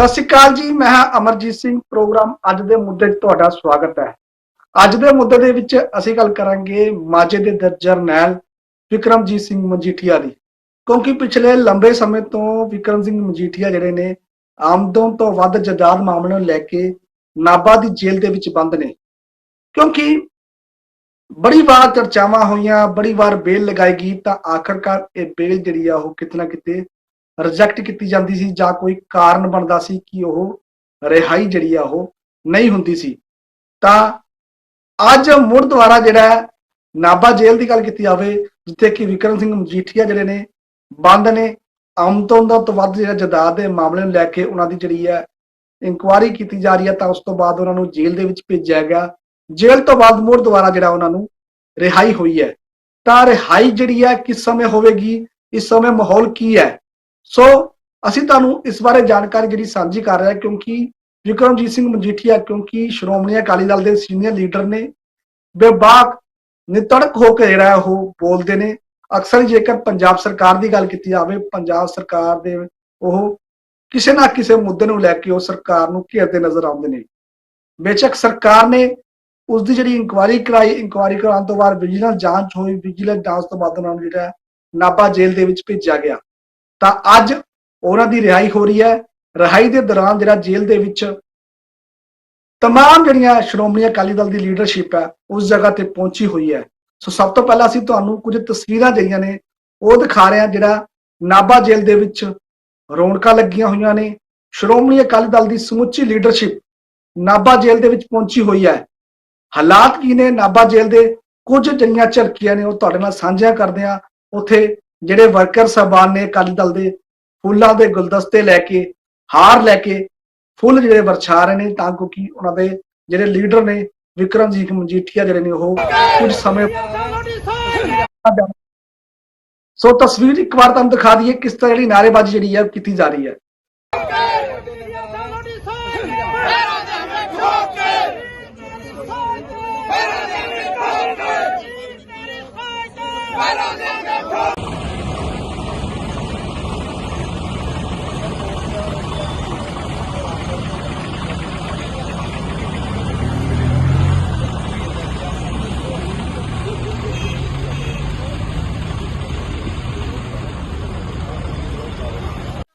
ਸਤਿ ਸ਼੍ਰੀ ਅਕਾਲ ਜੀ, ਮੈਂ ਹਾਂ ਅਮਰਜੀਤ ਸਿੰਘ ਪ੍ਰੋਗਰਾਮ ਅੱਜ ਦੇ ਮੁੱਦੇ 'ਚ ਤੁਹਾਡਾ ਸਵਾਗਤ ਹੈ। ਅੱਜ ਦੇ ਮੁੱਦੇ ਦੇ ਵਿੱਚ ਅਸੀਂ ਗੱਲ ਕਰਾਂਗੇ ਮਾਝੇ ਦੇ ਦਰ- ਜਰਨੈਲ ਵਿਕਰਮਜੀਤ ਸਿੰਘ ਮਜੀਠੀਆ ਦੀ। ਕਿਉਂਕਿ ਪਿਛਲੇ ਲੰਬੇ ਸਮੇਂ ਤੋਂ ਵਿਕਰਮ ਸਿੰਘ ਮਜੀਠੀਆ ਜਿਹੜੇ ਨੇ, ਆਮਦਨ ਤੋਂ ਵੱਧ ਜਾਇਦਾਦ ਮਾਮਲੇ ਨੂੰ ਲੈ ਕੇ ਨਾਭਾ ਦੀ ਜੇਲ੍ਹ ਦੇ ਵਿੱਚ ਬੰਦ ਨੇ। ਕਿਉਂਕਿ ਬੜੀ ਵਾਰ ਚਰਚਾਵਾਂ ਹੋਈਆਂ, ਬੜੀ ਵਾਰ ਬੇਲ ਲਗਾਈ ਗਈ ਤਾਂ ਆਖਰਕਾਰ ਇਹ ਬੇਲ ਜਿਹੜੀ ਆ ਉਹ ਕਿਤੇ ਨਾ ਕਿਤੇ ਰਿਜੈਕਟ ਕੀਤੀ ਜਾਂਦੀ ਸੀ ਜਾਂ ਕੋਈ ਕਾਰਨ ਬਣਦਾ ਸੀ ਕਿ ਉਹ ਰਿਹਾਈ ਜਿਹੜੀ ਆ ਉਹ ਨਹੀਂ ਹੁੰਦੀ ਸੀ। ਤਾਂ ਅੱਜ ਮੁੜ ਦੁਆਰਾ ਜਿਹੜਾ ਹੈ, ਨਾਭਾ ਜੇਲ੍ਹ ਦੀ ਗੱਲ ਕੀਤੀ ਜਾਵੇ ਜਿੱਥੇ ਕਿ ਵਿਕਰਮ ਸਿੰਘ ਮਜੀਠੀਆ ਜਿਹੜੇ ਨੇ ਬੰਦ ਨੇ ਆਮਦਨ ਦਾ ਤੋਂ ਵੱਧ ਜਿਹੜਾ ਜਦਾਦ ਦੇ ਮਾਮਲੇ ਨੂੰ ਲੈ ਕੇ ਉਹਨਾਂ ਦੀ ਜਿਹੜੀ ਹੈ ਇਨਕੁਆਇਰੀ ਕੀਤੀ ਜਾ ਰਹੀ ਹੈ ਤਾਂ ਉਸ ਤੋਂ ਬਾਅਦ ਉਹਨਾਂ ਨੂੰ ਜੇਲ੍ਹ ਦੇ ਵਿੱਚ ਭੇਜਿਆ ਗਿਆ। ਜੇਲ੍ਹ ਤੋਂ ਬਾਅਦ ਮੁੜ ਦੁਆਰਾ ਜਿਹੜਾ ਉਹਨਾਂ ਨੂੰ ਰਿਹਾਈ ਹੋਈ ਹੈ। ਤਾਂ ਰਿਹਾਈ ਜਿਹੜੀ ਹੈ ਕਿਸ ਸਮੇਂ ਹੋਵੇਗੀ ਇਸ ਸਮੇਂ ਮਾਹੌਲ ਕੀ ਹੈ? ਸੋ ਅਸੀਂ ਤੁਹਾਨੂੰ ਇਸ ਬਾਰੇ ਜਾਣਕਾਰੀ ਜਿਹੜੀ ਸਾਂਝੀ ਕਰ ਰਹੇ, ਕਿਉਂਕਿ ਵਿਕਰਮਜੀਤ ਸਿੰਘ ਮਜੀਠੀਆ, ਕਿਉਂਕਿ ਸ਼੍ਰੋਮਣੀ ਅਕਾਲੀ ਦਲ ਦੇ ਸੀਨੀਅਰ ਲੀਡਰ ਨੇ, ਬੇਬਾਕ, ਨਿਤੜਕ ਹੋ ਕੇ ਜਿਹੜਾ ਉਹ ਬੋਲਦੇ ਨੇ। ਅਕਸਰ ਜੇਕਰ ਪੰਜਾਬ ਸਰਕਾਰ ਦੀ ਗੱਲ ਕੀਤੀ ਜਾਵੇ, ਪੰਜਾਬ ਸਰਕਾਰ ਦੇ ਉਹ ਕਿਸੇ ਨਾ ਕਿਸੇ ਮੁੱਦੇ ਨੂੰ ਲੈ ਕੇ ਉਹ ਸਰਕਾਰ ਨੂੰ ਘੇਰਦੇ ਨਜ਼ਰ ਆਉਂਦੇ ਨੇ। ਬੇਸ਼ੱਕ ਸਰਕਾਰ ਨੇ ਉਸ ਦੀ ਜਿਹੜੀ ਇਨਕੁਆਇਰੀ ਕਰਾਈ ਇਨਕੁਆਇਰੀ ਕਰਾਉਣ ਤੋਂ ਬਾਅਦ ਵਿਜੀਲੈਂਸ ਜਾਂਚ ਹੋਈ ਵਿਜੀਲੈਂਸ ਜਾਂਚ ਤੋਂ ਬਾਅਦ ਉਹਨਾਂ ਨੂੰ ਜਿਹੜਾ ਹੈ ਨਾਭਾ ਜੇਲ੍ਹ ਦੇ ਵਿੱਚ ਭੇਜਿਆ ਗਿਆ। ਤਾਂ ਅੱਜ ਉਹਨਾਂ ਦੀ ਰਿਹਾਈ ਹੋ ਰਹੀ ਹੈ ਰਿਹਾਈ ਦੇ ਦੌਰਾਨ ਜਿਹੜਾ ਜੇਲ੍ਹ ਦੇ ਵਿੱਚ तमाम ਜਿਹੜੀਆਂ ਸ਼੍ਰੋਮਣੀ ਅਕਾਲੀ ਦਲ ਦੀ ਲੀਡਰਸ਼ਿਪ ਹੈ ਉਸ ਜਗ੍ਹਾ ਤੇ ਪਹੁੰਚੀ ਹੋਈ ਹੈ ਸੋ ਸਭ ਤੋਂ ਪਹਿਲਾਂ ਅਸੀਂ ਤੁਹਾਨੂੰ ਕੁਝ ਤਸਵੀਰਾਂ ਜਿਹੜੀਆਂ ਨੇ ਉਹ ਦਿਖਾ ਰਹੇ ਹਾਂ ਜਿਹੜਾ ਨਾਭਾ ਜੇਲ੍ਹ ਦੇ ਵਿੱਚ ਰੌਣਕਾਂ ਲੱਗੀਆਂ ਹੋਈਆਂ ਨੇ ਸ਼੍ਰੋਮਣੀ ਅਕਾਲੀ ਦਲ ਦੀ ਸਮੁੱਚੀ ਲੀਡਰਸ਼ਿਪ ਨਾਭਾ ਜੇਲ੍ਹ ਦੇ ਵਿੱਚ ਪਹੁੰਚੀ ਹੋਈ ਹੈ ਹਾਲਾਤ ਕੀ ਨੇ ਨਾਭਾ ਜੇਲ੍ਹ ਦੇ ਕੁਝ ਜਿਹੜੀਆਂ ਝਲਕੀਆਂ ਨੇ ਉਹ ਤੁਹਾਡੇ ਨਾਲ ਸਾਂਝੀਆਂ ਕਰਦੇ ਹਾਂ ਉੱਥੇ ਜਿਹੜੇ ਵਰਕਰ ਸਾਹਿਬਾਨ ਨੇ ਅਕਾਲੀ ਦਲ ਦੇ ਫੁੱਲਾਂ ਦੇ ਗੁਲਦਸਤੇ ਲੈ ਕੇ ਹਾਰ ਲੈ ਕੇ ਫੁੱਲ ਜਿਹੜੇ ਵਰਛਾ ਰਹੇ ਨੇ ਤਾਂ ਕਿਉਂਕਿ ਉਹਨਾਂ ਦੇ ਜਿਹੜੇ ਲੀਡਰ ਨੇ ਵਿਕਰਮਜੀਤ ਮਜੀਠੀਆ ਜਿਹੜੇ ਨੇ ਉਹ ਕੁਝ ਸਮੇਂ ਸੋ ਤਸਵੀਰ ਇੱਕ ਵਾਰ ਤੁਹਾਨੂੰ ਦਿਖਾ ਦਈਏ ਕਿਸ ਤਰ੍ਹਾਂ ਜਿਹੜੀ ਨਾਰੇਬਾਜ਼ੀ ਜਿਹੜੀ ਹੈ ਉਹ ਕੀਤੀ ਜਾ ਰਹੀ ਹੈ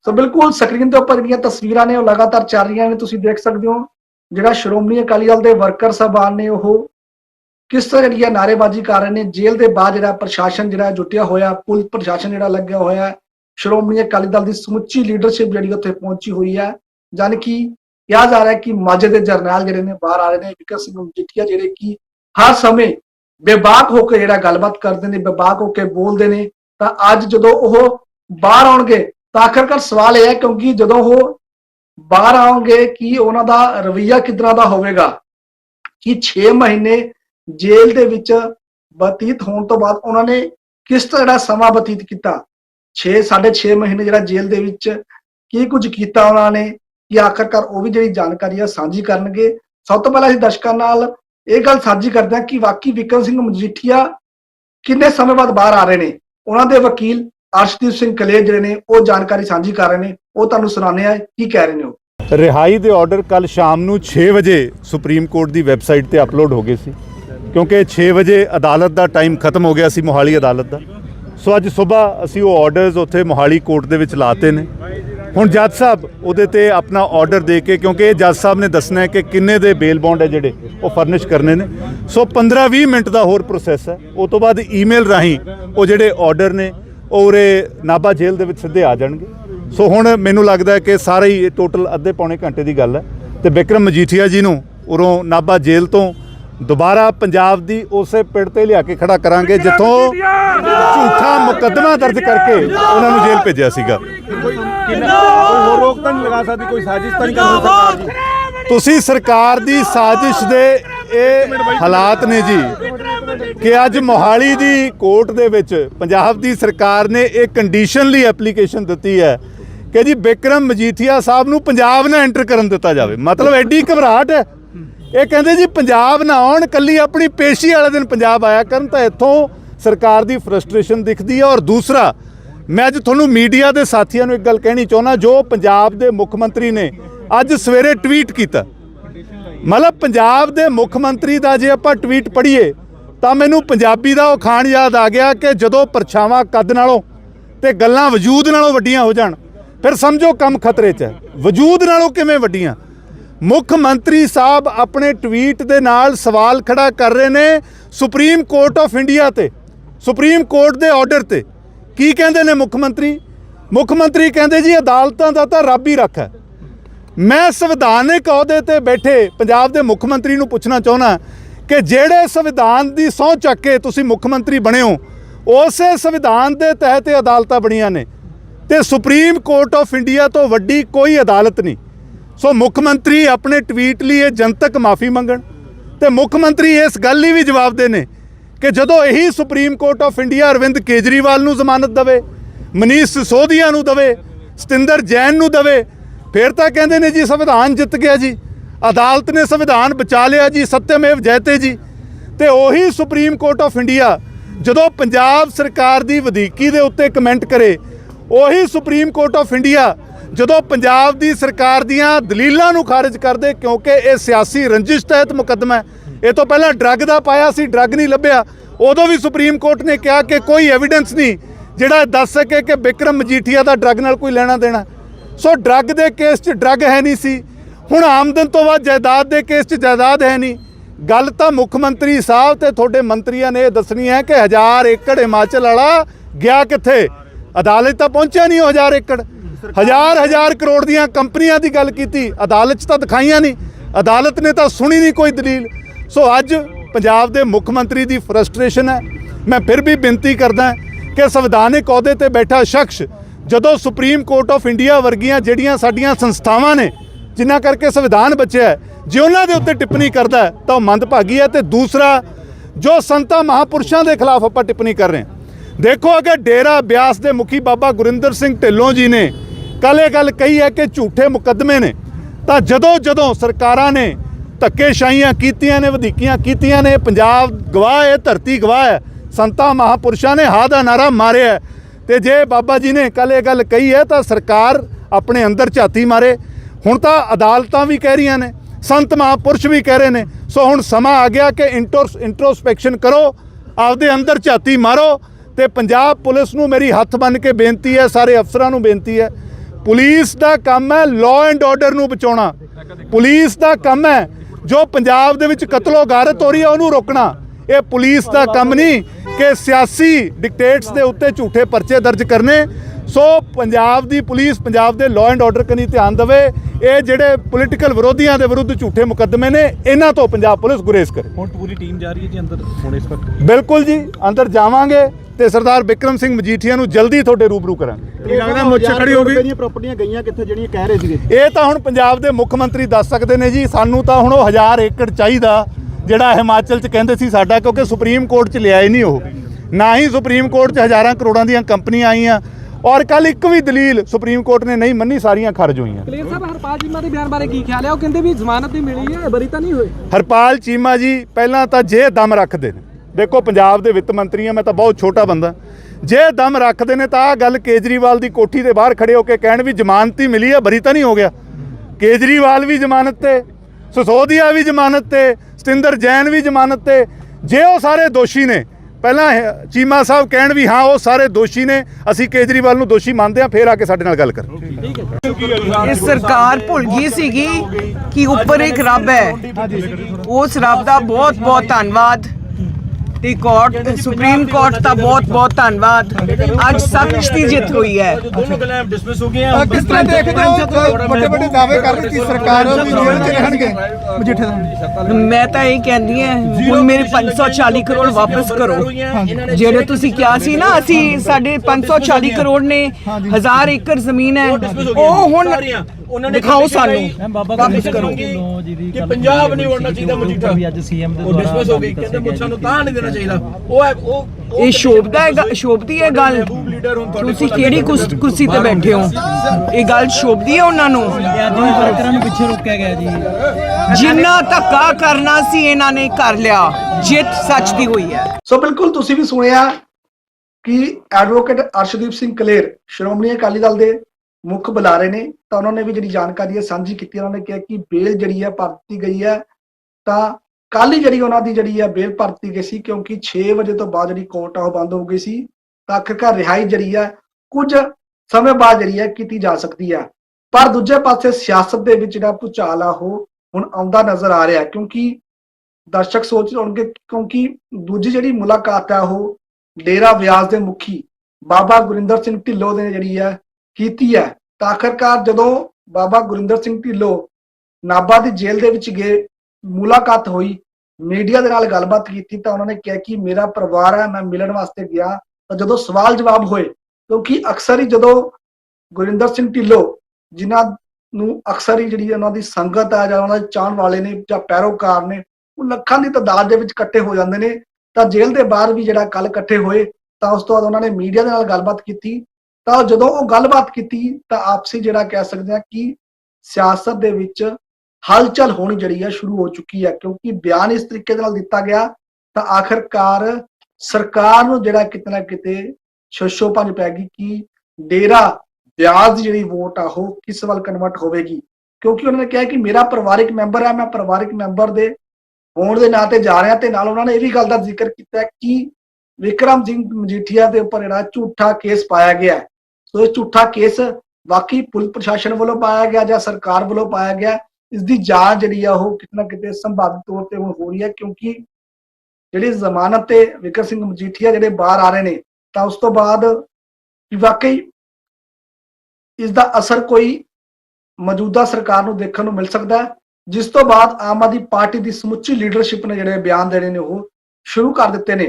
ਸੋ ਬਿਲਕੁਲ ਸਕਰੀਨ ਦੇ ਉੱਪਰ ਜਿਹੜੀਆਂ ਤਸਵੀਰਾਂ ਨੇ ਉਹ ਲਗਾਤਾਰ ਚੱਲ ਰਹੀਆਂ ਨੇ, ਤੁਸੀਂ ਦੇਖ ਸਕਦੇ ਹੋ। ਜਿਹੜਾ ਸ਼੍ਰੋਮਣੀ ਅਕਾਲੀ ਦਲ ਦੇ ਵਰਕਰ ਸਾਹਿਬਾਨ ਨੇ ਉਹ ਕਿਸ ਤਰ੍ਹਾਂ ਜਿਹੜੀ ਹੈ ਨਾਰੇਬਾਜ਼ੀ ਕਰ ਰਹੇ ਨੇ, ਜੇਲ੍ਹ ਦੇ ਬਾਹਰ ਜਿਹੜਾ ਪ੍ਰਸ਼ਾਸਨ ਜਿਹੜਾ ਜੁਟਿਆ ਹੋਇਆ ਪੁਲਿਸ ਪ੍ਰਸ਼ਾਸਨ ਜਿਹੜਾ ਲੱਗਿਆ ਹੋਇਆ ਸ਼੍ਰੋਮਣੀ ਅਕਾਲੀ ਦਲ ਦੀ ਸਮੁੱਚੀ ਲੀਡਰਸ਼ਿਪ ਜਿਹੜੀ ਉੱਥੇ ਪਹੁੰਚੀ ਹੋਈ ਹੈ। ਜਾਣੀ ਕਿ ਕਿਹਾ ਜਾ ਰਿਹਾ ਕਿ ਮਾਝੇ ਦੇ ਜਰਨੈਲ ਜਿਹੜੇ ਨੇ ਬਾਹਰ ਆ ਰਹੇ ਨੇ ਵਿਕਰ ਸਿੰਘ ਮਜੀਠੀਆ ਜਿਹੜੇ ਕਿ ਹਰ ਸਮੇਂ ਬੇਬਾਕ ਹੋ ਕੇ ਜਿਹੜਾ ਗੱਲਬਾਤ ਕਰਦੇ ਨੇ, ਬੇਬਾਕ ਹੋ ਕੇ ਬੋਲਦੇ ਨੇ, ਤਾਂ ਅੱਜ ਜਦੋਂ ਉਹ ਬਾਹਰ ਆਉਣਗੇ ਤਾਂ ਆਖਰਕਾਰ ਸਵਾਲ ਇਹ ਹੈ ਕਿਉਂਕਿ ਜਦੋਂ ਉਹ ਬਾਹਰ ਆਉਣਗੇ ਕਿ ਉਹਨਾਂ ਦਾ ਰਵਈਆ ਕਿਦਾਂ ਦਾ ਹੋਵੇਗਾ, ਕਿ 6 ਮਹੀਨੇ ਜੇਲ੍ਹ ਦੇ ਵਿੱਚ ਬਤੀਤ ਹੋਣ ਤੋਂ ਬਾਅਦ ਉਹਨਾਂ ਨੇ ਕਿਸ ਤਰ੍ਹਾਂ ਜਿਹੜਾ ਸਮਾਂ ਬਤੀਤ ਕੀਤਾ? 6 6.5 ਮਹੀਨੇ ਜਿਹੜਾ ਜੇਲ੍ਹ ਦੇ ਵਿੱਚ ਕੀ ਕੁਝ ਕੀਤਾ ਉਹਨਾਂ ਨੇ? ਕਿ ਆਖਰਕਾਰ ਉਹ ਵੀ ਜਿਹੜੀ ਜਾਣਕਾਰੀ ਆ ਸਾਂਝੀ ਕਰਨਗੇ। ਸਭ ਤੋਂ ਪਹਿਲਾਂ ਅਸੀਂ ਦਰਸ਼ਕਾਂ ਨਾਲ ਇਹ ਗੱਲ ਸਾਂਝੀ ਕਰਦੇ ਹਾਂ ਕਿ ਵਾਕਈ ਵਿਕਰਮ ਸਿੰਘ ਮਜੀਠੀਆ ਕਿੰਨੇ ਸਮੇਂ ਬਾਅਦ ਬਾਹਰ ਆ ਰਹੇ ਨੇ? ਉਹਨਾਂ ਦੇ ਵਕੀਲ ਅਰਸ਼ਦੀਪ ਸਿੰਘ ਕਲੇਰ ਜਿਹੜੇ ਨੇ, ਉਹ ਜਾਣਕਾਰੀ ਸਾਂਝੀ ਕਰ ਰਹੇ ਨੇ। ਉਹ ਤੁਹਾਨੂੰ ਸੁਣਾਉਂਦੇ ਆ ਕੀ ਕਹਿ ਰਹੇ ਨੇ ਉਹ। ਰਿਹਾਈ ਦੇ ਆਰਡਰ ਕੱਲ ਸ਼ਾਮ ਨੂੰ 6 ਵਜੇ ਸੁਪਰੀਮ ਕੋਰਟ ਦੀ ਵੈਬਸਾਈਟ ਤੇ ਅਪਲੋਡ ਹੋ ਗਏ ਸੀ। ਕਿਉਂਕਿ 6 ਵਜੇ ਅਦਾਲਤ ਦਾ ਟਾਈਮ ਖਤਮ ਹੋ ਗਿਆ ਸੀ, ਮੋਹਾਲੀ ਅਦਾਲਤ ਦਾ। ਸੋ ਅੱਜ ਸਵੇਰ ਅਸੀਂ ਉਹ ਆਰਡਰਸ ਉੱਥੇ ਮੋਹਾਲੀ ਕੋਰਟ ਦੇ ਵਿੱਚ ਲਾਤੇ ਨੇ। ਹੁਣ ਜੱਜ ਸਾਹਿਬ ਉਹਦੇ ਤੇ ਆਪਣਾ ਆਰਡਰ ਦੇ ਕੇ, ਕਿਉਂਕਿ ਇਹ ਜੱਜ ਸਾਹਿਬ ਨੇ ਦੱਸਣਾ ਹੈ ਕਿ ਕਿੰਨੇ ਦੇ ਬੇਲ ਬੌਂਡ ਹੈ ਜਿਹੜੇ, ਉਹ ਫਰਨਿਸ਼ ਕਰਨੇ ਨੇ। ਸੋ 15-20 ਮਿੰਟ ਦਾ ਹੋਰ ਪ੍ਰੋਸੈਸ ਹੈ। ਉਸ ਤੋਂ ਬਾਅਦ ਈਮੇਲ ਰਾਹੀਂ ਉਹ ਜਿਹੜੇ ਆਰਡਰ ਨੇ ਉਹ ਉਰੇ ਨਾਭਾ ਜੇਲ੍ਹ ਦੇ ਵਿੱਚ ਸਿੱਧੇ ਆ ਜਾਣਗੇ। ਸੋ ਹੁਣ ਮੈਨੂੰ ਲੱਗਦਾ ਹੈ ਕਿ ਸਾਰੇ ਹੀ ਟੋਟਲ ਅੱਧੇ ਪੌਣੇ ਘੰਟੇ ਦੀ ਗੱਲ ਹੈ। ਤੇ ਵਿਕਰਮ ਮਜੀਠੀਆ ਜੀ ਨੂੰ ਉਰੋਂ ਨਾਭਾ ਜੇਲ੍ਹ ਤੋਂ ਦੁਬਾਰਾ ਪੰਜਾਬ ਦੀ ਉਸੇ ਪਿੰਡ ਤੇ ਲਿਆ ਕੇ ਖੜਾ ਕਰਾਂਗੇ ਜਿੱਥੋਂ ਝੂਠਾ ਮੁਕੱਦਮਾ ਦਰਜ ਕਰਕੇ ਉਹਨਾਂ ਨੂੰ ਜੇਲ੍ਹ ਭੇਜਿਆ ਸੀਗਾ। ਕਿੰਨਾ ਕੋਈ ਹੋਰ ਰੋਕ ਤਾਂ ਨਹੀਂ ਲਗਾ ਸਕਦੀ ਕੋਈ ਸਾਜ਼ਿਸ਼ ਤਾਂ ਨਹੀਂ ਕਰ ਸਕਦੀ। ਸਰਕਾਰ ਜੀ ਤੁਸੀਂ ਸਰਕਾਰ ਦੀ ਸਾਜ਼ਿਸ਼ ਦੇ ਇਹ ਹਾਲਾਤ ਨੇ ਜੀ। ਕਿ ਅੱਜ ਮੋਹਾਲੀ ਦੀ ਕੋਰਟ ਦੇ ਵਿੱਚ ਪੰਜਾਬ ਦੀ ਸਰਕਾਰ ਨੇ ਇਹ ਕੰਡੀਸ਼ਨਲੀ ਐਪਲੀਕੇਸ਼ਨ ਦਿੱਤੀ ਹੈ ਕਿ ਜੀ ਬਿਕਰਮ ਮਜੀਠੀਆ ਸਾਹਿਬ ਨੂੰ ਪੰਜਾਬ ਨਾ ਐਂਟਰ ਕਰਨ ਦਿੱਤਾ ਜਾਵੇ। ਮਤਲਬ ਐਡੀ ਘਬਰਾਹਟ ਹੈ। ਇਹ ਕਹਿੰਦੇ ਜੀ ਪੰਜਾਬ ਨਾ ਆਉਣ, ਕੱਲੀ ਆਪਣੀ ਪੇਸ਼ੀ ਵਾਲੇ ਦਿਨ ਪੰਜਾਬ ਆਇਆ ਕਰਨ ਤਾਂ ਇੱਥੋਂ ਸਰਕਾਰ ਦੀ ਫਰਸਟ੍ਰੇਸ਼ਨ ਦਿਖਦੀ ਹੈ। ਔਰ ਦੂਸਰਾ, ਮੈਂ ਅੱਜ ਤੁਹਾਨੂੰ ਮੀਡੀਆ ਦੇ ਸਾਥੀਆਂ ਨੂੰ ਇੱਕ ਗੱਲ ਕਹਿਣੀ ਚਾਹੁੰਦਾ, ਜੋ ਪੰਜਾਬ ਦੇ ਮੁੱਖ ਮੰਤਰੀ ਨੇ ਅੱਜ ਸਵੇਰੇ ਟਵੀਟ ਕੀਤਾ। ਮਤਲਬ ਪੰਜਾਬ ਦੇ ਮੁੱਖ ਮੰਤਰੀ ਦਾ ਜੇ ਆਪਾਂ ਟਵੀਟ ਪੜ੍ਹੀਏ ਤਾਂ ਮੈਨੂੰ ਪੰਜਾਬੀ ਦਾ ਉਹ ਖਾਣ ਯਾਦ ਆ ਗਿਆ ਕਿ ਜਦੋਂ ਪਰਛਾਵਾਂ ਕੱਦ ਨਾਲੋਂ ਤੇ ਗੱਲਾਂ ਵਜੂਦ ਨਾਲੋਂ ਵੱਡੀਆਂ ਹੋ ਜਾਣ, ਫਿਰ ਸਮਝੋ ਕੰਮ ਖਤਰੇ 'ਚ ਹੈ। ਵਜੂਦ ਨਾਲੋਂ ਕਿਵੇਂ ਵੱਡੀਆਂ? ਮੁੱਖ ਮੰਤਰੀ ਸਾਹਿਬ ਆਪਣੇ ਟਵੀਟ ਦੇ ਨਾਲ ਸਵਾਲ ਖੜਾ ਕਰ ਰਹੇ ਨੇ ਸੁਪਰੀਮ ਕੋਰਟ ਆਫ ਇੰਡੀਆ ਤੇ, ਸੁਪਰੀਮ ਕੋਰਟ ਦੇ ਆਰਡਰ ਤੇ। ਕੀ ਕਹਿੰਦੇ ਨੇ ਮੁੱਖ ਮੰਤਰੀ? ਮੁੱਖ ਮੰਤਰੀ ਕਹਿੰਦੇ ਜੀ, ਅਦਾਲਤਾਂ ਦਾ ਤਾਂ ਰੱਬ ਹੀ ਰੱਖਾ ਮੈਂ ਸੰਵਿਧਾਨਿਕ ਅਹੁਦੇ ਤੇ ਬੈਠੇ ਪੰਜਾਬ ਦੇ ਮੁੱਖ ਮੰਤਰੀ ਨੂੰ ਪੁੱਛਣਾ ਚਾਹੁੰਦਾ ਕਿ ਜਿਹੜੇ ਸੰਵਿਧਾਨ ਦੀ ਸਹੁੰ ਚੱਕ ਕੇ ਤੁਸੀਂ ਮੁੱਖ ਮੰਤਰੀ ਬਣੇ ਹੋ, ਉਸੇ ਸੰਵਿਧਾਨ ਦੇ ਤਹਿਤ ਇਹ ਅਦਾਲਤਾਂ ਬਣੀਆਂ ਨੇ। ਤੇ ਸੁਪਰੀਮ ਕੋਰਟ ਆਫ ਇੰਡੀਆ ਤੋਂ ਵੱਡੀ ਕੋਈ ਅਦਾਲਤ ਨਹੀਂ। ਸੋ ਮੁੱਖ ਮੰਤਰੀ ਆਪਣੇ ਟਵੀਟ ਲਈ ਇਹ ਜਨਤਕ ਮਾਫੀ ਮੰਗਣ ਤੇ ਮੁੱਖ ਮੰਤਰੀ ਇਸ ਗੱਲ ਲਈ ਵੀ ਜਵਾਬਦੇ ਨੇ ਕਿ ਜਦੋਂ ਇਹੀ supreme court of India Arvind Kejriwal ਨੂੰ ਜ਼ਮਾਨਤ ਦਵੇ, ਮਨੀਸ਼ ਸਿਸੋਦੀਆ ਨੂੰ ਦਵੇ, ਸਤਿੰਦਰ ਜੈਨ ਨੂੰ ਦਵੇ, ਫਿਰ ਤਾਂ ਕਹਿੰਦੇ ਨੇ ਜੀ ਸੰਵਿਧਾਨ ਜਿੱਤ ਗਿਆ ਜੀ। ਅਦਾਲਤ ਨੇ ਸੰਵਿਧਾਨ ਬਚਾ ਲਿਆ ਜੀ, ਸਤਿਅਮੇਵ ਜੈਤੇ ਜੀ। ਤੇ ਉਹੀ ਸੁਪਰੀਮ ਕੋਰਟ ਆਫ ਇੰਡੀਆ ਜਦੋਂ ਪੰਜਾਬ ਸਰਕਾਰ ਦੀ ਵਧੀਕੀ ਦੇ ਉੱਤੇ ਕਮੈਂਟ ਕਰੇ, ਉਹੀ ਸੁਪਰੀਮ ਕੋਰਟ ਆਫ ਇੰਡੀਆ ਜਦੋਂ ਪੰਜਾਬ ਦੀ ਸਰਕਾਰ ਦੀਆਂ ਦਲੀਲਾਂ ਨੂੰ ਖਾਰਜ ਕਰਦੇ, ਕਿਉਂਕਿ ਇਹ ਸਿਆਸੀ ਰੰਜਿਸ਼ ਤਹਿਤ ਮੁਕੱਦਮਾ ਹੈ। ਇਹ ਤੋਂ ਪਹਿਲਾਂ ਡਰੱਗ ਦਾ ਪਾਇਆ ਸੀ ਡਰੱਗ ਨਹੀਂ ਲੱਭਿਆ। ਉਦੋਂ ਵੀ ਸੁਪਰੀਮ ਕੋਰਟ ਨੇ ਕਿਹਾ ਕਿ ਕੋਈ ਐਵੀਡੈਂਸ ਨਹੀਂ, ਜਿਹੜਾ ਦੱਸ ਸਕੇ ਕਿ ਬਿਕਰਮ ਮਜੀਠੀਆ ਦਾ ਡਰੱਗ ਨਾਲ ਕੋਈ ਲੈਣਾ ਦੇਣਾ ਸੋ ਡਰੱਗ ਦੇ ਕੇਸ 'ਚ ਡਰੱਗ ਹੈ ਨਹੀਂ ਸੀ। ਹੁਣ ਆਮਦਨ ਤੋਂ ਬਾਅਦ ਜਾਇਦਾਦ ਦੇ ਕੇਸ 'ਚ ਜਾਇਦਾਦ ਹੈ ਨਹੀਂ। ਗੱਲ ਤਾਂ ਮੁੱਖ ਮੰਤਰੀ ਸਾਹਿਬ ਤੇ ਤੁਹਾਡੇ ਮੰਤਰੀਆਂ ਨੇ ਇਹ ਦੱਸਣੀ ਹੈ ਕਿ ਹਜ਼ਾਰ ਏਕੜ ਹਿਮਾਚਲ ਵਾਲਾ ਗਿਆ ਕਿੱਥੇ? ਅਦਾਲਤ ਤਾਂ ਪਹੁੰਚਿਆ ਨਹੀਂ ਉਹ ਹਜ਼ਾਰ ਏਕੜ। ਹਜ਼ਾਰ ਹਜ਼ਾਰ ਕਰੋੜ ਦੀਆਂ ਕੰਪਨੀਆਂ ਦੀ ਗੱਲ ਕੀਤੀ, ਅਦਾਲਤ 'ਚ ਤਾਂ ਦਿਖਾਈਆਂ ਨਹੀਂ। ਅਦਾਲਤ ਨੇ ਤਾਂ ਸੁਣੀ ਨਹੀਂ ਕੋਈ ਦਲੀਲ। ਸੋ ਅੱਜ ਪੰਜਾਬ ਦੇ ਮੁੱਖ ਮੰਤਰੀ ਦੀ ਫਰਸਟ੍ਰੇਸ਼ਨ ਹੈ। ਮੈਂ ਫਿਰ ਵੀ ਬੇਨਤੀ ਕਰਦਾ ਕਿ ਸੰਵਿਧਾਨਿਕ ਅਹੁਦੇ ਤੇ ਬੈਠਾ ਸ਼ਖਸ ਜਦੋਂ ਸੁਪਰੀਮ ਕੋਰਟ ਆਫ ਇੰਡੀਆ ਵਰਗੀਆਂ ਜਿਹੜੀਆਂ ਸਾਡੀਆਂ ਸੰਸਥਾਵਾਂ ਨੇ ਜਿਨ੍ਹਾਂ ਕਰਕੇ ਸੰਵਿਧਾਨ ਬਚਿਆ ਜੇ ਉਹਨਾਂ ਦੇ ਉੱਤੇ ਟਿੱਪਣੀ ਕਰਦਾ ਤਾਂ ਉਹ ਮੰਦਭਾਗੀ ਹੈ ਤੇ ਦੂਸਰਾ, ਜੋ ਸੰਤਾਂ ਮਹਾਪੁਰਸ਼ਾਂ ਦੇ ਖਿਲਾਫ ਆਪਾਂ ਟਿੱਪਣੀ ਕਰ ਰਹੇ ਹਾਂ ਦੇਖੋ ਅਗਰ ਡੇਰਾ ਬਿਆਸ ਦੇ ਮੁਖੀ ਬਾਬਾ ਗੁਰਿੰਦਰ ਸਿੰਘ ਢਿੱਲੋਂ ਜੀ ਨੇ ਕੱਲ੍ਹ ਇਹ ਗੱਲ ਕਹੀ ਹੈ ਕਿ ਝੂਠੇ ਮੁਕੱਦਮੇ ਨੇ, ਤਾਂ ਜਦੋਂ ਜਦੋਂ ਸਰਕਾਰਾਂ ਨੇ ਧੱਕੇਸ਼ਾਹੀਆਂ ਕੀਤੀਆਂ ਨੇ, ਵਧੀਕੀਆਂ ਕੀਤੀਆਂ ਨੇ, ਪੰਜਾਬ ਗਵਾਹ ਹੈ, ਧਰਤੀ ਗਵਾਹ ਹੈ, ਸੰਤਾਂ ਮਹਾਪੁਰਸ਼ਾਂ ਨੇ ਹਾ ਦਾ ਨਾਰਾ ਮਾਰਿਆ ਹੈ। ਤੇ ਜੇ ਬਾਬਾ ਜੀ ਨੇ ਕੱਲ ਇਹ ਗੱਲ ਕਹੀ ਹੈ, ਤਾਂ ਸਰਕਾਰ ਆਪਣੇ ਅੰਦਰ ਝਾਤੀ ਮਾਰੇ ਹੁਣ ਤਾਂ ਅਦਾਲਤਾਂ ਵੀ ਕਹਿ ਰਹੀਆਂ ਨੇ, ਸੰਤ ਮਹਾਪੁਰਸ਼ ਵੀ ਕਹਿ ਰਹੇ ਨੇ। ਸੋ ਹੁਣ ਸਮਾਂ ਆ ਗਿਆ ਕਿ ਇੰਟਰੋ ਇੰਟਰੋਸਪੈਕਸ਼ਨ ਕਰੋ, ਆਪਦੇ ਅੰਦਰ ਝਾਤੀ ਮਾਰੋ ਤੇ ਪੰਜਾਬ ਪੁਲਿਸ ਨੂੰ ਮੇਰੀ ਹੱਥ ਬੰਨ ਕੇ ਬੇਨਤੀ ਹੈ, ਸਾਰੇ ਅਫਸਰਾਂ ਨੂੰ ਬੇਨਤੀ ਹੈ, ਪੁਲਿਸ ਦਾ ਕੰਮ ਹੈ ਲਾਅ ਐਂਡ ਆਰਡਰ ਨੂੰ ਬਚਾਉਣਾ। ਪੁਲਿਸ ਦਾ ਕੰਮ ਹੈ, ਜੋ ਪੰਜਾਬ ਦੇ ਵਿੱਚ ਕਤਲੋ ਗਾਰਤ ਹੋ ਰਹੀ ਹੈ, ਉਹਨੂੰ ਰੋਕਣਾ। ਇਹ ਪੁਲਿਸ ਦਾ ਕੰਮ ਨਹੀਂ ਕਿ ਸਿਆਸੀ ਡਿਕਟੇਟਸ ਦੇ ਉੱਤੇ ਝੂਠੇ ਪਰਚੇ ਦਰਜ ਕਰਨੇ ਸੋ ਪੰਜਾਬ ਦੀ ਪੁਲਿਸ ਪੰਜਾਬ ਦੇ ਲਾਅ ਐਂਡ ਆਰਡਰ ਕਨੀ ਧਿਆਨ ਦੇਵੇ। ਇਹ ਜਿਹੜੇ ਪੋਲੀਟੀਕਲ ਵਿਰੋਧੀਆਂ ਦੇ ਵਿਰੁੱਧ ਝੂਠੇ ਮੁਕੱਦਮੇ ਨੇ ਇਹਨਾਂ ਤੋਂ ਪੰਜਾਬ ਪੁਲਿਸ ਗੁਰੇਜ਼ ਕਰੇ। ਹੁਣ ਪੂਰੀ ਟੀਮ ਜਾ ਰਹੀ ਹੈ ਜੀ ਅੰਦਰ ਹੁਣ ਇਸ ਵਕਤ? ਬਿਲਕੁਲ ਜੀ ਅੰਦਰ ਜਾਵਾਂਗੇ ਤੇ ਸਰਦਾਰ ਬਿਕਰਮ ਸਿੰਘ ਮਜੀਠੀਆ ਨੂੰ ਜਲਦੀ ਤੁਹਾਡੇ ਰੂਬਰੂ ਕਰਾਂਗੇ। ਇਹ ਲੱਗਦਾ ਮੁੱਛ ਖੜੀ ਹੋ ਗਈ। ਦੀਆਂ ਪ੍ਰਾਪਰਟੀਆਂ ਗਈਆਂ ਕਿੱਥੇ ਜਿਹੜੀਆਂ ਕਹਿ ਰਹੇ ਸੀਗੇ? ਇਹ ਤਾਂ ਹੁਣ ਪੰਜਾਬ ਦੇ ਮੁੱਖ ਮੰਤਰੀ ਦੱਸ ਸਕਦੇ ਨੇ ਜੀ ਸਾਨੂੰ ਤਾਂ ਹੁਣ ਉਹ ਹਜ਼ਾਰ ਏਕੜ ਚਾਹੀਦਾ ਜਿਹੜਾ ਹਿਮਾਚਲ 'ਚ ਕਹਿੰਦੇ ਸੀ ਸਾਡਾ ਕਿਉਂਕਿ ਸੁਪਰੀਮ ਕੋਰਟ 'ਚ ਲਿਆਏ ਨਹੀਂ ਉਹ। ਨਾ ਹੀ ਸੁਪਰੀਮ ਕੋਰਟ 'ਚ ਹਜ਼ਾਰਾਂ ਕਰੋੜਾਂ ਦੀਆਂ ਕੰਪਨੀਆਂ ਆਈਆਂ ਔਰ ਕੱਲ ਇੱਕ ਵੀ ਦਲੀਲ ਸੁਪਰੀਮ ਕੋਰਟ ਨੇ ਨਹੀਂ ਮੰਨੀ ਸਾਰੀਆਂ ਖਾਰਜ ਹੋਈਆਂ। ਕਲੀਅਰ ਸਾਹਿਬ ਹਰਪਾਲ ਚੀਮਾ ਦੇ ਬਿਆਨ ਬਾਰੇ ਕੀ ਖਿਆਲ ਹੈ? ਉਹ ਕਹਿੰਦੇ ਵੀ ਜ਼ਮਾਨਤ ਨਹੀਂ ਮਿਲੀ ਹੈ ਬਰੀ ਤਾਂ ਨਹੀਂ ਹੋਏ ਹਰਪਾਲ ਚੀਮਾ ਜੀ ਪਹਿਲਾਂ ਤਾਂ ਜੇ ਦਮ ਰੱਖਦੇ ਨੇ। ਦੇਖੋ ਪੰਜਾਬ ਦੇ ਵਿੱਤ ਮੰਤਰੀ ਆ ਮੈਂ ਤਾਂ ਬਹੁਤ ਛੋਟਾ ਬੰਦਾ। ਜੇ ਦਮ ਰੱਖਦੇ ਨੇ ਤਾਂ ਆ ਗੱਲ ਕੇਜਰੀਵਾਲ ਦੀ ਕੋਠੀ ਦੇ ਬਾਹਰ ਖੜੇ ਹੋ ਕੇ ਕਹਿਣ ਵੀ ਜ਼ਮਾਨਤ ਹੀ ਮਿਲੀ ਆ ਬਰੀ ਤਾਂ ਨਹੀਂ ਹੋ ਗਿਆ। ਕੇਜਰੀਵਾਲ ਵੀ ਜ਼ਮਾਨਤ ਤੇ ਸਿਸੋਦੀਆ ਵੀ ਜ਼ਮਾਨਤ ਤੇ ਸਤਿੰਦਰ ਜੈਨ ਵੀ ਜ਼ਮਾਨਤ ਤੇ ਜੇ ਉਹ ਸਾਰੇ ਦੋਸ਼ੀ ਨੇ ਪਹਿਲਾਂ ਚੀਮਾ ਸਾਹਿਬ ਕਹਿਣ ਵੀ ਹਾਂ ਉਹ ਸਾਰੇ ਦੋਸ਼ੀ ਨੇ ਅਸੀਂ ਕੇਜਰੀਵਾਲ ਨੂੰ ਦੋਸ਼ੀ ਮੰਨਦੇ ਹਾਂ ਫੇਰ ਆ ਕੇ ਸਾਡੇ ਨਾਲ ਗੱਲ ਕਰਨ। ਇਹ ਸਰਕਾਰ ਭੁੱਲ ਗਈ ਸੀਗੀ ਕਿ ਉੱਪਰ ਇੱਕ ਰੱਬ ਹੈ। ਉਸ ਰੱਬ ਦਾ ਬਹੁਤ ਬਹੁਤ ਧੰਨਵਾਦ। ਤੇ ਕੋਰਟ ਸੁਪਰੀਮ ਕੋਰਟ ਦਾ ਬਹੁਤ ਬਹੁਤ ਧੰਨਵਾਦ। ਅੱਜ ਸੱਚ ਦੀ ਜਿੱਤ ਹੋਈ ਹੈ। ਦੋਨੋਂ ਗੱਲਾਂ ਡਿਸਮਿਸ ਹੋ ਗਈਆਂ। ਕਿਸ ਤਰ੍ਹਾਂ ਦੇਖਦੇ ਹੋ? ਵੱਡੇ ਵੱਡੇ ਦਾਅਵੇ ਕਰ ਰਹੀ ਸੀ ਸਰਕਾਰ ਵੀ ਜੇਲ੍ਹ 'ਚ ਰਹਿਣਗੇ? ਮਜੀਠੇ ਦਾ ਮੈਂ ਤਾਂ ਇਹ ਕਹਿੰਦੀ ਹਾਂ ਹੁਣ ਮੇਰੇ 540 ਕਰੋੜ ਵਾਪਸ ਕਰੋ ਜਿਹੜੇ ਤੁਸੀਂ ਕਿਹਾ ਸੀ ਨਾ ਅਸੀਂ ਸਾਡੇ 540 ਕਰੋੜ ਨੇ ਹਜ਼ਾਰ ਏਕੜ ਜ਼ਮੀਨ ਹੈ। ਉਹ ਹੁਣ ਉਹਨਾਂ ਨੇ ਦਿਖਾਓ ਸਾਨੂੰ। ਵਾਪਸ ਕਰੋ ਕਿ ਪੰਜਾਬ ਨਹੀਂ ਵੜਨਾ ਚਾਹੀਦਾ ਮਜੀਠਾ ਵੀ ਅੱਜ ਸੀਐਮ ਦੇ ਉਹ ਡਿਸਮਿਸ ਹੋ ਗਈ ਕਹਿੰਦੇ ਮੁੱਛਾਂ ਨੂੰ ਤਾਂ ਨਹੀਂ ਦੇਣਾ ਚਾਹੀਦਾ। ਉਹ ਹੈ ਉਹ ਇਹ ਸ਼ੋਭਦਾ ਹੈ ਗ- ਸ਼ੋਭਦੀ ਹੈ ਗੱਲ। ਤੁਸੀਂ ਕਿਹੜੀ ਕੁਰਸ- ਕੁਰਸੀ ਤੇ ਬੈਠੇ ਹੋ? ਇਹ ਗੱਲ ਸ਼ੋਭਦੀ ਹੈ ਉਹਨਾਂ ਨੂੰ? ਜਿੰਨਾ ਧੱਕਾ ਕਰਨਾ ਸੀ ਇਹਨਾਂ ਨੇ ਕਰ ਲਿਆ। ਜਿੱਤ ਸੱਚ ਦੀ ਹੋਈ ਹੈ। ਸੋ ਬਿਲਕੁਲ ਤੁਸੀਂ ਵੀ ਸੁਣਿਆ ਕਿ ਐਡਵੋਕੇਟ ਅਰਸ਼ਦੀਪ ਸਿੰਘ ਕਲੇਰ ਸ਼੍ਰੋਮਣੀ ਅਕਾਲੀ ਦਲ ਦੇ ਮੁੱਖ ਬੁਲਾਰੇ ਨੇ, ਤਾਂ ਉਹਨਾਂ ਨੇ ਵੀ ਜਿਹੜੀ ਜਾਣਕਾਰੀ ਹੈ, ਸਾਂਝੀ ਕੀਤੀ, ਉਹਨਾਂ ਨੇ ਕਿਹਾ ਕਿ ਬੇਲ ਜਿਹੜੀ ਹੈ ਭਰ ਦਿੱਤੀ ਗਈ ਹੈ। ਤਾਂ ਕੱਲ ਹੀ ਜਿਹੜੀ ਉਹਨਾਂ ਦੀ ਜਿਹੜੀ ਹੈ, ਬੇਲ ਭਰ ਦਿੱਤੀ ਗਈ ਸੀ, ਕਿਉਂਕਿ 6 ਵਜੇ ਤੋਂ ਬਾਅਦ ਜਿਹੜੀ ਕੋਰਟ ਆ, ਉਹ ਬੰਦ ਹੋ ਗਈ ਸੀ। ਤਾਂ ਆਖਿਰਕਾਰ ਰਿਹਾਈ ਜਿਹੜੀ ਹੈ, ਕੁਝ ਸਮੇਂ ਬਾਅਦ ਜਿਹੜੀ ਹੈ, ਕੀਤੀ ਜਾ ਸਕਦੀ ਹੈ। ਪਰ ਦੂਜੇ ਪਾਸੇ ਸਿਆਸਤ ਦੇ ਵਿੱਚ ਜਿਹੜਾ ਭੁਚਾਲ ਆ, ਉਹ ਹੁਣ ਆਉਂਦਾ ਨਜ਼ਰ ਆ ਰਿਹਾ ਕਿਉਂਕਿ ਦਰਸ਼ਕ ਸੋਚ ਰਹੇ ਹੋਣਗੇ, ਕਿਉਂਕਿ ਦੂਜੀ ਜਿਹੜੀ ਮੁਲਾਕਾਤ ਹੈ, ਉਹ ਡੇਰਾ ਵਿਆਸ ਦੇ ਮੁਖੀ ਬਾਬਾ ਗੁਰਿੰਦਰ ਸਿੰਘ ਢਿੱਲੋਂ ਦੇ ਜਿਹੜੀ ਹੈ ਕੀਤੀ ਹੈ। ਤਾਂ ਆਖਰਕਾਰ ਜਦੋਂ ਬਾਬਾ ਗੁਰਿੰਦਰ ਸਿੰਘ ਢਿੱਲੋਂ ਨਾਭਾ ਦੀ ਜੇਲ੍ਹ ਦੇ ਵਿੱਚ ਗਏ, ਮੁਲਾਕਾਤ ਹੋਈ, ਮੀਡੀਆ ਦੇ ਨਾਲ ਗੱਲਬਾਤ ਕੀਤੀ ਤਾਂ ਉਹਨਾਂ ਨੇ ਕਿਹਾ ਕਿ ਮੇਰਾ ਪਰਿਵਾਰ ਹੈ, ਮੈਂ ਮਿਲਣ ਵਾਸਤੇ ਗਿਆ। ਤਾਂ ਜਦੋਂ ਸਵਾਲ ਜਵਾਬ ਹੋਏ, ਕਿਉਂਕਿ ਅਕਸਰ ਹੀ ਜਦੋਂ ਗੁਰਿੰਦਰ ਸਿੰਘ ਢਿੱਲੋਂ, ਜਿਨ੍ਹਾਂ ਨੂੰ ਅਕਸਰ ਹੀ ਜਿਹੜੀ ਉਹਨਾਂ ਦੀ ਸੰਗਤ ਆ ਜਾਂ ਉਹਨਾਂ ਦੇ ਚਾਹਣ ਵਾਲੇ ਨੇ ਜਾਂ ਪੈਰੋਕਾਰ ਨੇ, ਉਹ ਲੱਖਾਂ ਦੀ ਤਾਦਾਦ ਦੇ ਵਿੱਚ ਇਕੱਠੇ ਹੋ ਜਾਂਦੇ ਨੇ। ਤਾਂ ਜੇਲ੍ਹ ਦੇ ਬਾਹਰ ਵੀ ਜਿਹੜਾ ਕੱਲ ਇਕੱਠੇ ਹੋਏ, ਤਾਂ ਉਸ ਤੋਂ ਬਾਅਦ ਉਹਨਾਂ ਨੇ ਮੀਡੀਆ ਦੇ ਨਾਲ ਗੱਲਬਾਤ ਕੀਤੀ। ਤਾਂ ਜਦੋਂ ਉਹ ਗੱਲਬਾਤ ਕੀਤੀ, ਤਾਂ ਆਪਸੀ ਜਿਹੜਾ ਕਹਿ ਸਕਦੇ ਆ ਕਿ ਸਿਆਸਤ ਦੇ ਵਿੱਚ ਹਲਚਲ ਹੋਣੀ ਜਿਹੜੀ ਹੈ ਸ਼ੁਰੂ ਹੋ ਚੁੱਕੀ ਹੈ ਕਿਉਂਕਿ ਬਿਆਨ ਇਸ ਤਰੀਕੇ ਦੇ ਨਾਲ ਦਿੱਤਾ ਗਿਆ ਤਾਂ ਆਖਰਕਾਰ ਸਰਕਾਰ ਨੂੰ ਜਿਹੜਾ ਕਿਤੇ ਨਾ ਕਿਤੇ ਸ਼ੋਸ਼ੋ ਪੰਜ ਪੈ ਗਈ ਕਿ ਡੇਰਾ ਵਿਆਜ ਦੀ ਜਿਹੜੀ ਵੋਟ ਆ, ਉਹ ਕਿਸ ਵੱਲ ਕਨਵਰਟ ਹੋਵੇਗੀ? ਕਿਉਂਕਿ ਉਹਨਾਂ ਨੇ ਕਿਹਾ ਕਿ ਮੇਰਾ ਪਰਿਵਾਰਿਕ ਮੈਂਬਰ ਹੈ ਮੈਂ ਪਰਿਵਾਰਿਕ ਮੈਂਬਰ ਦੇ ਹੋਣ ਦੇ ਨਾਂ ਤੇ ਜਾ ਰਿਹਾ ਤੇ ਨਾਲ ਉਹਨਾਂ ਨੇ ਇਹ ਵੀ ਗੱਲ ਦਾ ਜ਼ਿਕਰ ਕੀਤਾ ਕਿ ਵਿਕਰਮ ਸਿੰਘ ਮਜੀਠੀਆ ਦੇ ਉੱਪਰ ਜਿਹੜਾ ਝੂਠਾ ਕੇਸ ਪਾਇਆ ਗਿਆ। ਸੋ ਇਹ ਝੂਠਾ ਕੇਸ ਵਾਕਈ ਪੁਲਿਸ ਪ੍ਰਸ਼ਾਸਨ ਵੱਲੋਂ ਪਾਇਆ ਗਿਆ ਜਾਂ ਸਰਕਾਰ ਵੱਲੋਂ ਪਾਇਆ ਗਿਆ ਇਸ ਦੀ ਜਾਂਚ ਜਿਹੜੀ ਆ ਉਹ ਕਿਤੇ ਨਾ ਕਿਤੇ ਸੰਭਾਵਿਤ ਤੌਰ ਤੇ ਹੁਣ ਹੋ ਰਹੀ ਹੈ ਕਿਉਂਕਿ ਜਿਹੜੀ ਜ਼ਮਾਨਤ ਤੇ ਵਿਕਰ ਸਿੰਘ ਮਜੀਠੀਆ ਜਿਹੜੇ ਬਾਹਰ ਆ ਰਹੇ ਨੇ, ਤਾਂ ਉਸ ਤੋਂ ਬਾਅਦ ਵਾਕਈ ਇਸ ਦਾ ਅਸਰ ਕੋਈ ਮੌਜੂਦਾ ਸਰਕਾਰ ਨੂੰ ਦੇਖਣ ਨੂੰ ਮਿਲ ਸਕਦਾ ਹੈ, ਜਿਸ ਤੋਂ ਬਾਅਦ ਆਮ ਆਦਮੀ ਪਾਰਟੀ ਦੀ ਸਮੁੱਚੀ ਲੀਡਰਸ਼ਿਪ ਨੇ ਜਿਹੜੇ ਬਿਆਨ ਦੇਣੇ ਨੇ ਉਹ ਸ਼ੁਰੂ ਕਰ ਦਿੱਤੇ ਨੇ।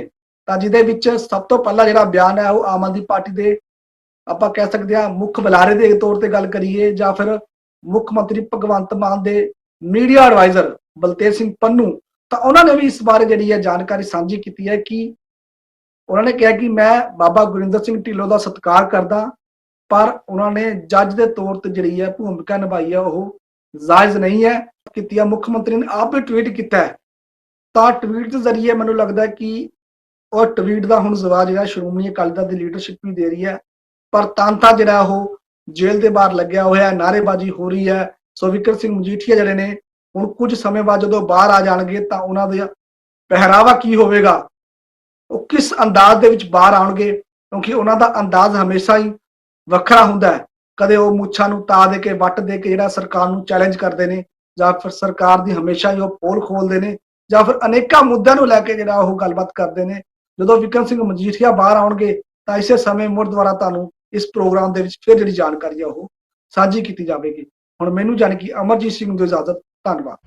ਤਾਂ ਜਿਹਦੇ ਵਿੱਚ ਸਭ ਤੋਂ ਪਹਿਲਾ ਜਿਹੜਾ ਬਿਆਨ ਹੈ ਉਹ ਆਮ ਆਦਮੀ ਪਾਰਟੀ ਦੇ ਆਪਾਂ ਕਹਿ ਸਕਦੇ ਹਾਂ ਮੁੱਖ ਬੁਲਾਰੇ ਦੇ ਤੌਰ ਤੇ ਗੱਲ ਕਰੀਏ ਜਾਂ ਫਿਰ ਮੁੱਖ ਮੰਤਰੀ ਭਗਵੰਤ ਮਾਨ ਦੇ ਮੀਡੀਆ ਐਡਵਾਈਜ਼ਰ ਬਲਤੇਜ ਸਿੰਘ ਪੰਨੂ, ਤਾਂ ਉਹਨਾਂ ਨੇ ਵੀ ਇਸ ਬਾਰੇ ਜਿਹੜੀ ਹੈ ਜਾਣਕਾਰੀ ਸਾਂਝੀ ਕੀਤੀ ਹੈ ਕਿ ਉਹਨਾਂ ਨੇ ਕਿਹਾ ਕਿ ਮੈਂ ਬਾਬਾ ਗੁਰਿੰਦਰ ਸਿੰਘ ਢਿੱਲੋਂ ਦਾ ਸਤਿਕਾਰ ਕਰਦਾ, ਪਰ ਉਹਨਾਂ ਨੇ ਜੱਜ ਦੇ ਤੌਰ ਤੇ ਜਿਹੜੀ ਹੈ ਭੂਮਿਕਾ ਨਿਭਾਈ ਹੈ, ਉਹ ਜਾਇਜ਼ ਨਹੀਂ ਹੈ। ਕੀਤੀ ਹੈ, ਮੁੱਖ ਮੰਤਰੀ ਨੇ ਆਪ ਹੀ ਟਵੀਟ ਕੀਤਾ ਹੈ। ਤਾਂ ਟਵੀਟ ਦੇ ਜ਼ਰੀਏ ਮੈਨੂੰ ਲੱਗਦਾ ਕਿ ਉਹ ਟਵੀਟ ਦਾ ਹੁਣ ਜਵਾਬ ਜਿਹੜਾ ਸ਼੍ਰੋਮਣੀ ਅਕਾਲੀ ਦਲ ਦੀ ਲੀਡਰਸ਼ਿਪ ਵੀ ਦੇ ਰਹੀ ਹੈ ਪਰ ਤਾਂਤਾ ਜਿਹੜਾ ਉਹ ਜੇਲ੍ਹ ਦੇ ਬਾਹਰ ਲੱਗਿਆ ਹੋਇਆ ਹੈ, ਨਾਅਰੇਬਾਜ਼ੀ ਹੋ ਰਹੀ ਹੈ। ਸੋ ਵਿਕਰ ਸਿੰਘ ਮਜੀਠੀਆ ਜਿਹੜੇ ਨੇ, ਹੁਣ ਕੁਝ ਸਮੇਂ ਬਾਅਦ ਜਦੋਂ ਬਾਹਰ ਆ ਜਾਣਗੇ ਤਾਂ ਉਹਨਾਂ ਦਾ ਪਹਿਰਾਵਾ ਕੀ ਹੋਵੇਗਾ? ਉਹ ਕਿਸ ਅੰਦਾਜ਼ ਦੇ ਵਿੱਚ ਬਾਹਰ ਆਉਣਗੇ? ਕਿਉਂਕਿ ਉਹਨਾਂ ਦਾ ਅੰਦਾਜ਼ ਹਮੇਸ਼ਾ ਹੀ ਵੱਖਰਾ ਹੁੰਦਾ ਹੈ। ਕਦੇ ਉਹ ਮੁੱਛਾਂ ਨੂੰ ਤਾ ਦੇ ਕੇ, ਵੱਟ ਦੇ ਕੇ ਜਿਹੜਾ ਸਰਕਾਰ ਨੂੰ ਚੈਲੰਜ ਕਰਦੇ ਨੇ, ਜਾਂ ਫਿਰ ਸਰਕਾਰ ਦੀ ਹਮੇਸ਼ਾ ਹੀ ਉਹ ਪੋਲ ਖੋਲਦੇ ਨੇ, ਜਾਂ ਫਿਰ ਅਨੇਕਾਂ ਮੁੱਦਿਆਂ ਨੂੰ ਲੈ ਕੇ ਜਿਹੜਾ ਉਹ ਗੱਲਬਾਤ ਕਰਦੇ ਨੇ। ਜਦੋਂ ਵਿਕਰਮ ਸਿੰਘ ਮਜੀਠੀਆ ਬਾਹਰ ਆਉਣਗੇ, ਤਾਂ ਇਸੇ ਸਮੇਂ ਮੁੜ ਦੁਆਰਾ ਤੁਹਾਨੂੰ ਇਸ ਪ੍ਰੋਗਰਾਮ ਦੇ ਵਿੱਚ ਫਿਰ ਜਿਹੜੀ ਜਾਣਕਾਰੀ ਆ ਉਹ ਸਾਂਝੀ ਕੀਤੀ ਜਾਵੇਗੀ। ਹੁਣ ਮੈਨੂੰ ਜਾਣੀ ਕਿ ਅਮਰਜੀਤ ਸਿੰਘ ਨੂੰ ਇਜਾਜ਼ਤ। ਧੰਨਵਾਦ।